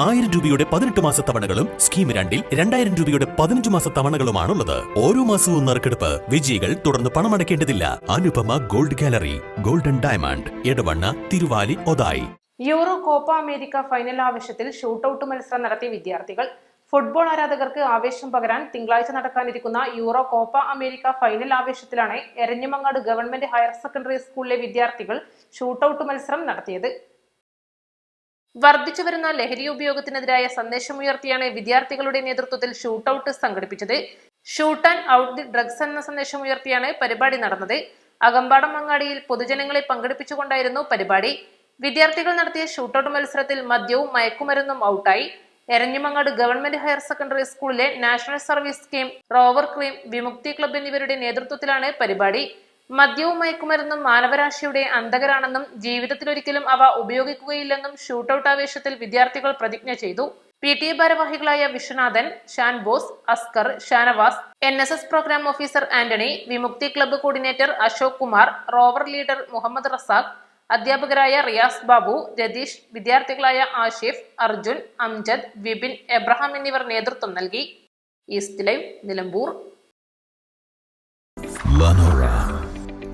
ആയിരം രൂപയുടെ പതിനെട്ട് മാസ തവണകളും സ്കീം രണ്ടിൽ രണ്ടായിരം രൂപയുടെ പതിനഞ്ച് മാസ തവണകളുമാണുള്ളത്. ഓരോ മാസവും നറുക്കെടുപ്പ് വിജയികൾ തുടർന്ന് പണമടയ്ക്കേണ്ടതില്ല. Anupama gold gallery golden diamond Edavanna Thiruvali Othayi. Euro Copa America final ആവേശത്തിൽ ഷൂട്ടൌട്ട് മത്സരം നടത്തിയ വിദ്യാർത്ഥികൾ ഫുട്ബോൾ ആരാധകർക്ക് ആവേശം പകരാൻ തിങ്കളാഴ്ച നടക്കാനിരിക്കുന്ന യൂറോ കോപ്പ അമേരിക്ക ഫൈനൽ ആവേശത്തിലാണ് എരഞ്ഞിമങ്ങാട് ഗവൺമെന്റ് ഹയർ സെക്കൻഡറി സ്കൂളിലെ വിദ്യാർത്ഥികൾ ഷൂട്ടൌട്ട് മത്സരം നടത്തിയത്. വർദ്ധിച്ചു വരുന്ന ലഹരി ഉപയോഗത്തിനെതിരായ സന്ദേശമുയർത്തിയാണ് വിദ്യാർത്ഥികളുടെ നേതൃത്വത്തിൽ ഷൂട്ടൌട്ട് സംഘടിപ്പിച്ചത്. Shoot and out the drugs എന്ന സന്ദേശമുയർത്തിയാണ് പരിപാടി നടന്നത്. അകമ്പാടം അങ്ങാടിയിൽ പൊതുജനങ്ങളെ പങ്കെടുപ്പിച്ചുകൊണ്ടായിരുന്നു പരിപാടി. വിദ്യാർത്ഥികൾ നടത്തിയ ഷൂട്ടൌട്ട് മത്സരത്തിൽ മദ്യവും മയക്കുമരുന്നും ഔട്ടായി. എരഞ്ഞിമങ്ങാട് ഗവൺമെന്റ് ഹയർ സെക്കൻഡറി സ്കൂളിലെ national service scheme rover crew Vimukthi club എന്നിവരുടെ നേതൃത്വത്തിലാണ് പരിപാടി. മദ്യവും മയക്കുമരുന്നും മാനവരാശിയുടെ അന്തകരാണെന്നും ജീവിതത്തിലൊരിക്കലും അവ ഉപയോഗിക്കുകയില്ലെന്നും ഷൂട്ടൌട്ട് ആവേശത്തിൽ വിദ്യാർത്ഥികൾ പ്രതിജ്ഞ ചെയ്തു. പി ടി എ ഭാരവാഹികളായ Viswanathan Shan Bose Askar Shanavas N S S programme officer Antony Vimukthi club coordinator Ashok Kumar rover leader Muhammad Razak അധ്യാപകരായ റിയാസ് ബാബു രതീഷ് വിദ്യാർത്ഥികളായ ആഷിഫ് അർജുൻ അംജദ് വിപിൻ എബ്രഹാം എന്നിവർ നേതൃത്വം നൽകി. East live Nilambur.